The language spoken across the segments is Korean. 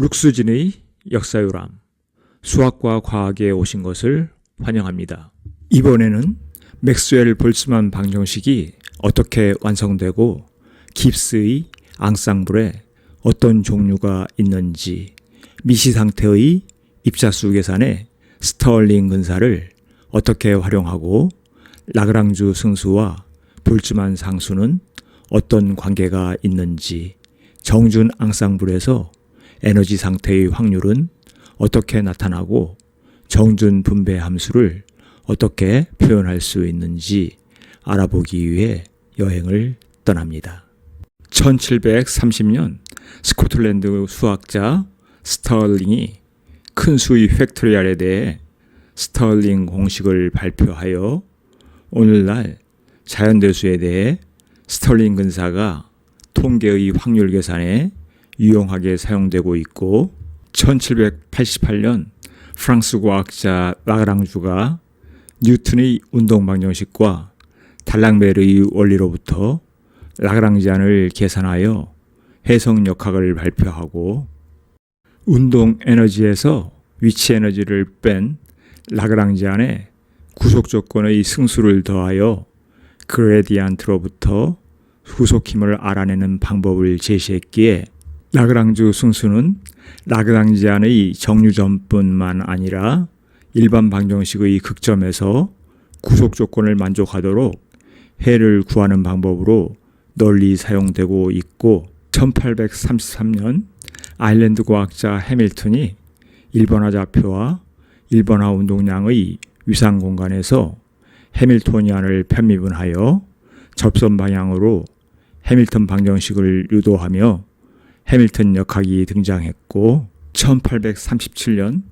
룩스진의 역사유람 수학과 과학에 오신 것을 환영합니다. 이번에는 맥스웰 볼츠만 방정식이 어떻게 완성되고 깁스의 앙상블에 어떤 종류가 있는지 미시 상태의 입자수 계산에 스털링 근사를 어떻게 활용하고 라그랑주 승수와 볼츠만 상수는 어떤 관계가 있는지 정준 앙상블에서 에너지 상태의 확률은 어떻게 나타나고 정준 분배 함수를 어떻게 표현할 수 있는지 알아보기 위해 여행을 떠납니다. 1730년 스코틀랜드 수학자 스털링이 큰 수의 팩토리알에 대해 스털링 공식을 발표하여 오늘날 자연대수에 대해 스털링 근사가 통계의 확률 계산에 유용하게 사용되고 있고 1788년 프랑스 과학자 라그랑주가 뉴턴의 운동 방정식과 달랑벨의 원리로부터 라그랑지안을 계산하여 해석 역학을 발표하고 운동 에너지에서 위치 에너지를 뺀 라그랑지안에 구속 조건의 승수를 더하여 그레디안트로부터 후속 힘을 알아내는 방법을 제시했기에 라그랑주 승수는 라그랑지안의 정류점뿐만 아니라 일반 방정식의 극점에서 구속 조건을 만족하도록 해를 구하는 방법으로 널리 사용되고 있고 1833년 아일랜드 과학자 해밀턴이 일본화 좌표와 일본화 운동량의 위상 공간에서 해밀토니안을 편미분하여 접선 방향으로 해밀턴 방정식을 유도하며 해밀턴 역학이 등장했고 1837년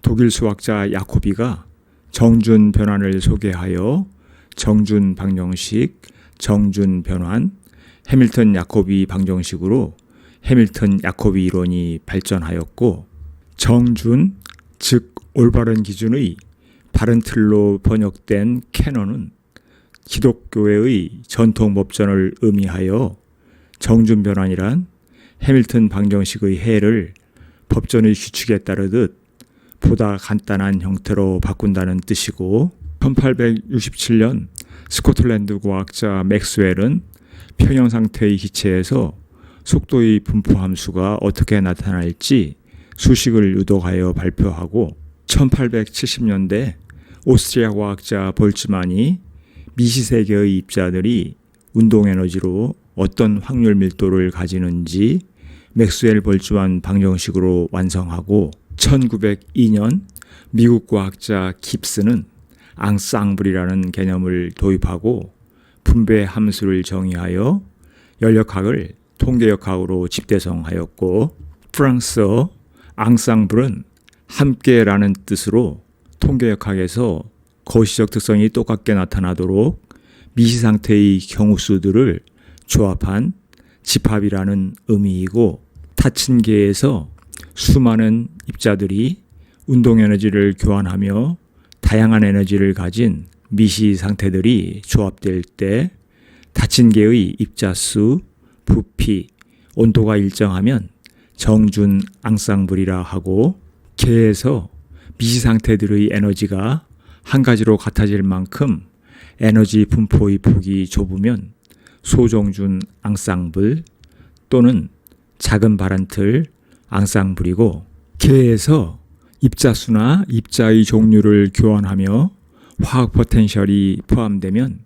독일 수학자 야코비가 정준 변환을 소개하여 정준 방정식, 정준 변환, 해밀턴 야코비 방정식으로 해밀턴 야코비 이론이 발전하였고 정준 즉 올바른 기준의 바른 틀로 번역된 캐논은 기독교회의 전통 법전을 의미하여 정준 변환이란 해밀턴 방정식의 해를 법전의 규칙에 따르듯 보다 간단한 형태로 바꾼다는 뜻이고 1867년 스코틀랜드 과학자 맥스웰은 평형 상태의 기체에서 속도의 분포 함수가 어떻게 나타날지 수식을 유도하여 발표하고 1870년대 오스트리아 과학자 볼츠만이 미시세계의 입자들이 운동 에너지로 어떤 확률 밀도를 가지는지 맥스웰 볼츠만 방정식으로 완성하고 1902년 미국 과학자 깁스는 앙쌍블이라는 개념을 도입하고 분배 함수를 정의하여 연력학을 통계역학으로 집대성하였고 프랑스어 앙쌍블은 함께라는 뜻으로 통계역학에서 거시적 특성이 똑같게 나타나도록 미시 상태의 경우수들을 조합한 집합이라는 의미이고 타친계에서 수많은 입자들이 운동 에너지를 교환하며 다양한 에너지를 가진 미시 상태들이 조합될 때 다친계의 입자수, 부피, 온도가 일정하면 정준 앙쌍블이라 하고 계에서 미시 상태들의 에너지가 한 가지로 같아질 만큼 에너지 분포의 폭이 좁으면 소정준 앙쌍블 또는 작은 바란틀 앙쌍블이고 개에서 입자수나 입자의 종류를 교환하며 화학 포텐셜이 포함되면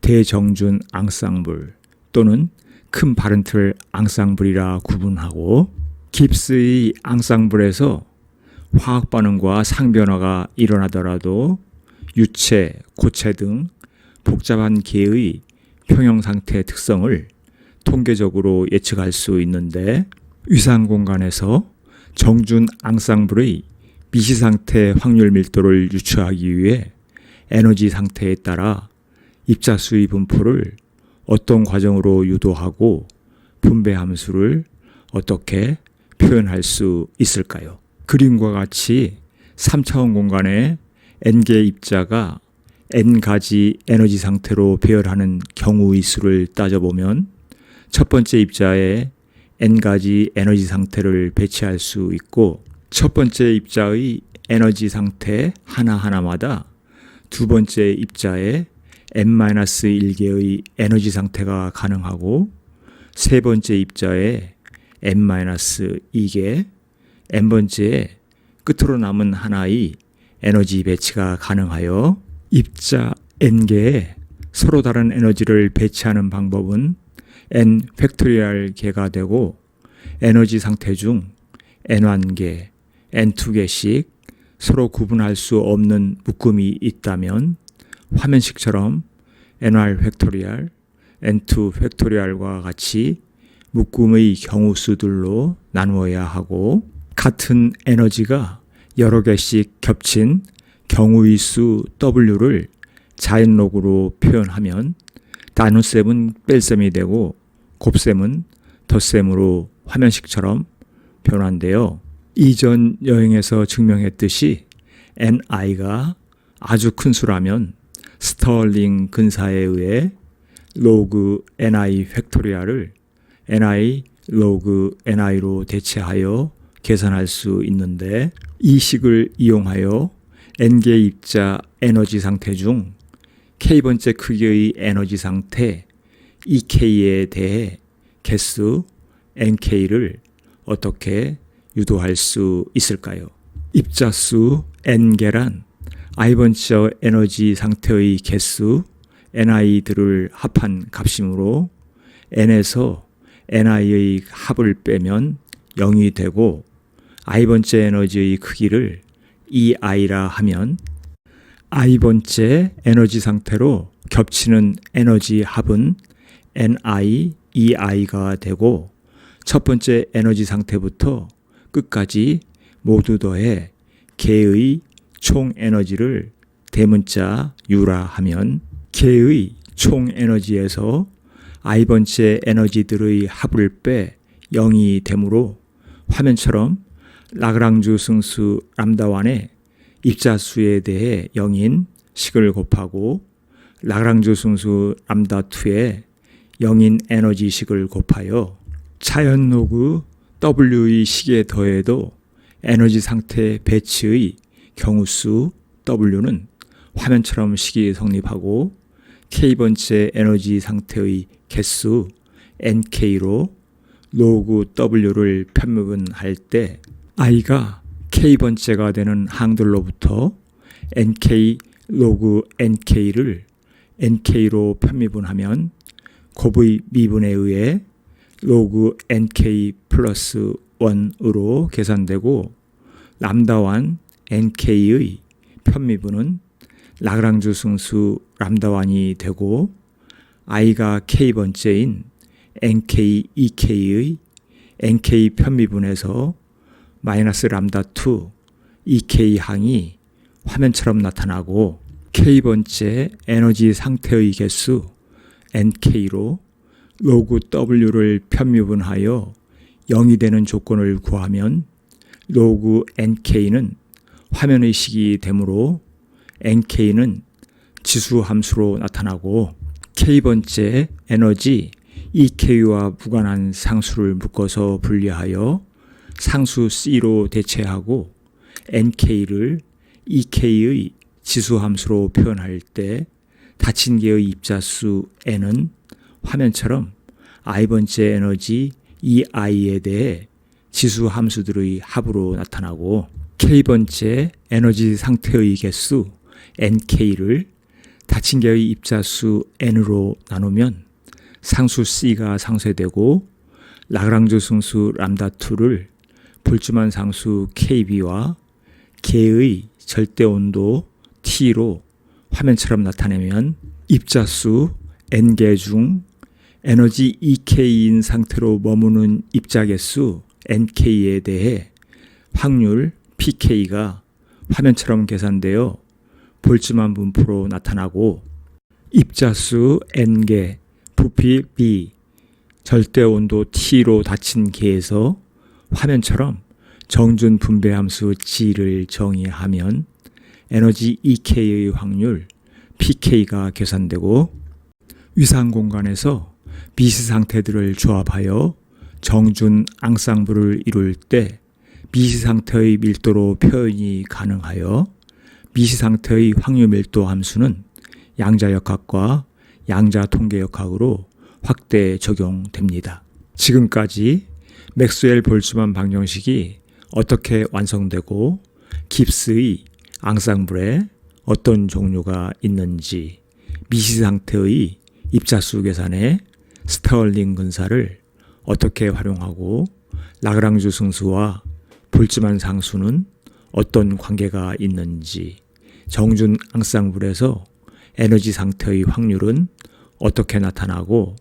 대정준 앙쌍블 또는 큰 바른틀 앙쌍블이라 구분하고 깁스의 앙쌍블에서 화학 반응과 상변화가 일어나더라도 유체, 고체 등 복잡한 계의 평형 상태 특성을 통계적으로 예측할 수 있는데 위상 공간에서 정준 앙상블의 미시 상태 확률 밀도를 유추하기 위해 에너지 상태에 따라 입자수의 분포를 어떤 과정으로 유도하고 분배 함수를 어떻게 표현할 수 있을까요? 그림과 같이 3차원 공간에 n개 입자가 n가지 에너지 상태로 배열하는 경우의 수를 따져보면 첫 번째 입자에 n가지 에너지 상태를 배치할 수 있고 첫 번째 입자의 에너지 상태 하나하나마다 두 번째 입자의 n-1개의 에너지 상태가 가능하고 세 번째 입자의 n-2개, n번째에 끝으로 남은 하나의 에너지 배치가 가능하여 입자 n개에 서로 다른 에너지를 배치하는 방법은 n 팩토리얼 개가 되고 에너지 상태 중 n1개, n2개씩 서로 구분할 수 없는 묶음이 있다면 화면식처럼 n1 팩토리얼, n2 팩토리얼과 같이 묶음의 경우 수들로 나누어야 하고 같은 에너지가 여러 개씩 겹친 경우의 수 W를 자연록으로 표현하면 나눗셈은 뺄셈이 되고 곱셈은 덧셈으로 화면식처럼 변환되어 이전 여행에서 증명했듯이 ni가 아주 큰 수라면 스털링 근사에 의해 로그 ni 팩토리얼을 ni 로그 ni로 대체하여 계산할 수 있는데 이 식을 이용하여 n개 입자 에너지 상태 중 k번째 크기의 에너지 상태 ek에 대해 개수 nk를 어떻게 유도할 수 있을까요? 입자수 n개란 i번째 에너지 상태의 개수 ni들을 합한 값이므로 n에서 ni의 합을 빼면 0이 되고 i번째 에너지의 크기를 ei라 하면 i번째 에너지 상태로 겹치는 에너지 합은 ni, ei가 되고 첫 번째 에너지 상태부터 끝까지 모두 더해 개의 총 에너지를 대문자 u라 하면 개의 총 에너지에서 i번째 에너지들의 합을 빼 0이 되므로 화면처럼 라그랑주 승수 람다완의 입자 수에 대해 0인 식을 곱하고 라그랑주 승수 람다 2의 0인 에너지 식을 곱하여 자연 로그 W의 식에 더해도 에너지 상태 배치의 경우수 W는 화면처럼 식이 성립하고 K번째 에너지 상태의 개수 NK로 로그 W를 편미분할 때 i가 k번째가 되는 항들로부터 nk 로그 nk를 nk로 편미분하면 곱의 미분에 의해 로그 nk 플러스 1으로 계산되고 람다1 nk의 편미분은 라그랑주 승수 람다1이 되고 i가 k번째인 nk ek의 nk 편미분에서 마이너스 람다 2 EK 항이 화면처럼 나타나고 K번째 에너지 상태의 개수 NK로 로그 W를 편미분하여 0이 되는 조건을 구하면 로그 NK는 화면의 식이 되므로 NK는 지수 함수로 나타나고 K번째 에너지 EK와 무관한 상수를 묶어서 분리하여 상수 C로 대체하고 NK를 EK의 지수 함수로 표현할 때 닫힌 개의 입자수 N은 화면처럼 i번째 에너지 EI에 대해 지수 함수들의 합으로 나타나고 K번째 에너지 상태의 개수 NK를 닫힌 개의 입자수 N으로 나누면 상수 C가 상쇄되고 라그랑주 승수 람다2를 불주만 상수 KB와 개의 절대 온도 T로 화면처럼 나타내면 입자수 N개 중 에너지 EK인 상태로 머무는 입자 개수 NK에 대해 확률 PK가 화면처럼 계산되어 볼츠만 분포로 나타나고 입자수 N개, 부피 B, 절대 온도 T로 닫힌 개에서 화면처럼 정준 분배 함수 G를 정의하면 에너지 EK의 확률 PK가 계산되고 위상 공간에서 미시 상태들을 조합하여 정준 앙상블을 이룰 때 미시 상태의 밀도로 표현이 가능하여 미시 상태의 확률 밀도 함수는 양자 역학과 양자 통계 역학으로 확대 적용됩니다. 지금까지 맥스웰 볼츠만 방정식이 어떻게 완성되고 깁스의 앙상블에 어떤 종류가 있는지 미시 상태의 입자수 계산에 스터링 근사를 어떻게 활용하고 라그랑주 승수와 볼츠만 상수는 어떤 관계가 있는지 정준 앙상블에서 에너지 상태의 확률은 어떻게 나타나고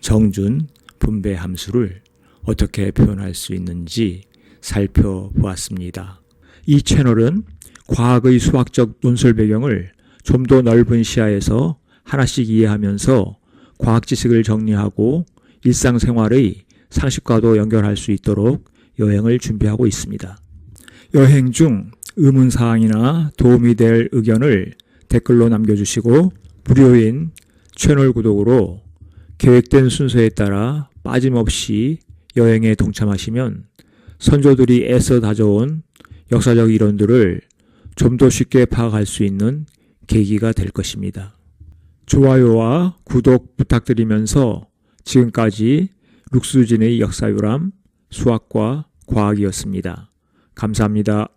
정준 분배 함수를 어떻게 표현할 수 있는지 살펴보았습니다. 이 채널은 과학의 수학적 논술 배경을 좀 더 넓은 시야에서 하나씩 이해하면서 과학 지식을 정리하고 일상생활의 상식과도 연결할 수 있도록 여행을 준비하고 있습니다. 여행 중 의문사항이나 도움이 될 의견을 댓글로 남겨주시고 무료인 채널 구독으로 계획된 순서에 따라 빠짐없이 여행에 동참하시면 선조들이 애써 다져온 역사적 이론들을 좀 더 쉽게 파악할 수 있는 계기가 될 것입니다. 좋아요와 구독 부탁드리면서 지금까지 룩수진의 역사유람 수학과 과학이었습니다. 감사합니다.